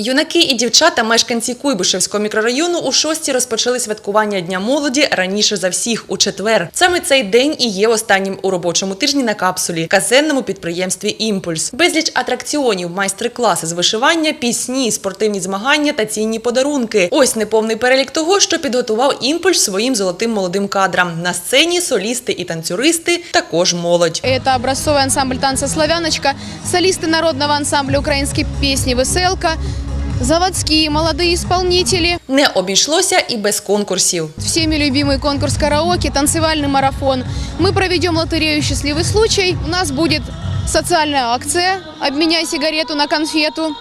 Юнаки і дівчата, мешканці Куйбишевського мікрорайону, у шості розпочали святкування Дня молоді раніше за всіх у четвер. Саме цей день і є останнім у робочому тижні на капсулі казенному підприємстві Імпульс. Безліч атракціонів, майстер-класи з вишивання, пісні, спортивні змагання та цінні подарунки. Ось неповний перелік того, що підготував імпульс своїм золотим молодим кадрам. На сцені солісти і танцюристи, також молодь. Это образцовый ансамбль танца «Славяночка», солисты народного ансамбля украинской песни «Веселка», заводские молодые исполнители, Не обійшлося і без конкурсів. всеми любимый конкурс караоке, танцевальный марафон. Мы проведем лотерею «Счастливый случай». У нас будет социальная акция «Обменяй сигарету на конфету»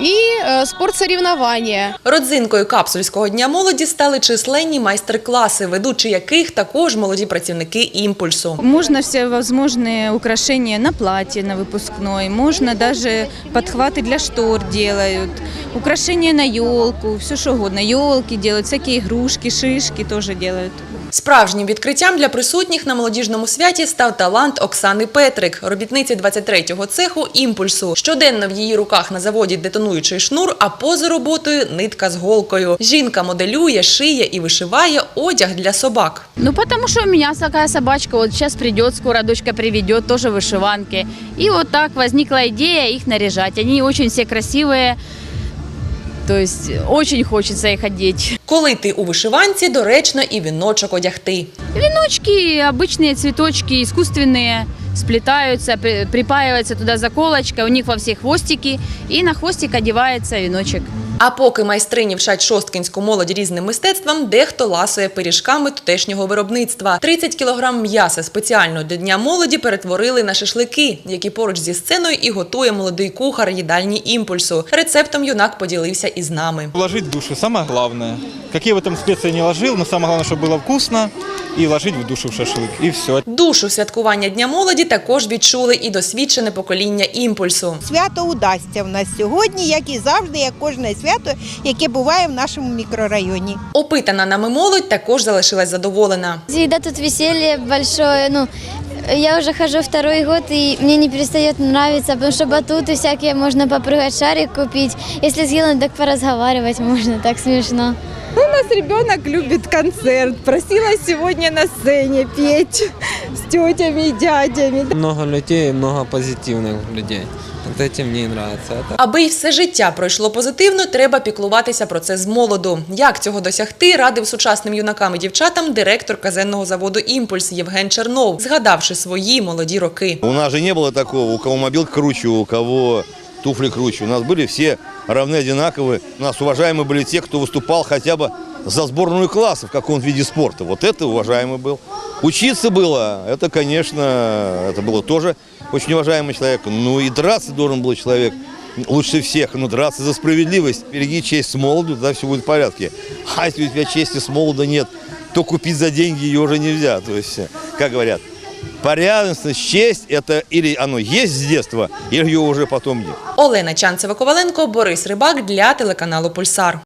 и э, спортсоревнования. Родзинкою капсульського дня молоді стали численні майстер-класи, ведучи яких також молоді працівники імпульсу. Можно все возможные украшения на платье на выпускной, можно даже подхваты для штор делают, украшения на елку, все что угодно. Елки делают, всякие игрушки, шишки тоже делают. Справжнім відкриттям для присутніх на молодіжному святі став талант Оксани Петрик, робітниці 23-го цеху імпульсу. Щоденно в її руках на заводі детонуючий шнур, а поза роботою нитка з голкою. Жінка моделює, шиє і вишиває одяг для собак. Ну, потому что у меня такая собачка, вот сейчас придет, скоро дочка приведет, тоже вышиванки. И вот так возникла идея их наряжать. Они очень все красивые, то есть очень хочется их одеть. Коли ти у вишиванці, доречно і віночок одягти. Веночки, обычные цветочки, искусственные, сплетаются, при- припаивается туда заколочка, у них во все хвостики, и на хвостик одевается веночек. А поки майстрині вчать шосткінську молодь різним мистецтвам, дехто ласує пиріжками тутешнього виробництва. 30 кілограм м'яса спеціально для Дня молоді перетворили на шашлики, які поруч зі сценою і готує молодий кухар їдальні імпульсу. Рецептом юнак поділився із нами. Вложить в душу, самое главное. Какие бы там специи не ложил, но самое главное, чтобы было вкусно и вложить в душу в шашлык. И все. Душу святкування Дня молоді також відчули і досвідчене покоління імпульсу. Свято удасться в нас сьогодні, як і завжди, як кожне свято, яке буває в нашому мікрорайоні. Опитана нами молодь також залишилась задоволена. Всегда тут веселье большое, ну, я уже хожу второй год, и мне не перестает нравиться, потому что батуты всякие, можно попрыгать, шарик купить. Если съела, так поразговаривать можно, так смешно. нас ребенок любит концерт. Просила сегодня на сцене петь с тетями и дядями. Много людей, много позитивных людей. Вот этим мне и нравится. Это Аби й все життя пройшло позитивно, треба піклуватися про це з молоду. Як цього досягти, радив сучасним юнакам і дівчатам директор казенного заводу Імпульс Євген Чернов, згадавши свої молоді роки. У нас же не было такого, у кого мобил круче, у кого туфли круче. У нас были все равны, одинаковые. У нас уважаемые были те, кто выступал хотя бы за сборную класса в каком-то виде спорта. Вот это уважаемый был. Учиться было, это, конечно, это было тоже очень уважаемый человек. Ну и драться должен был человек лучше всех, но драться за справедливость. Береги честь с молоду, тогда все будет в порядке. А если у тебя чести с молода нет, то купить за деньги ее уже нельзя. То есть, как говорят, порядочность, честь, это или оно есть с детства, или ее уже потом нет. Олена Чанцева-Коваленко, Борис Рибак для телеканалу Пульсар.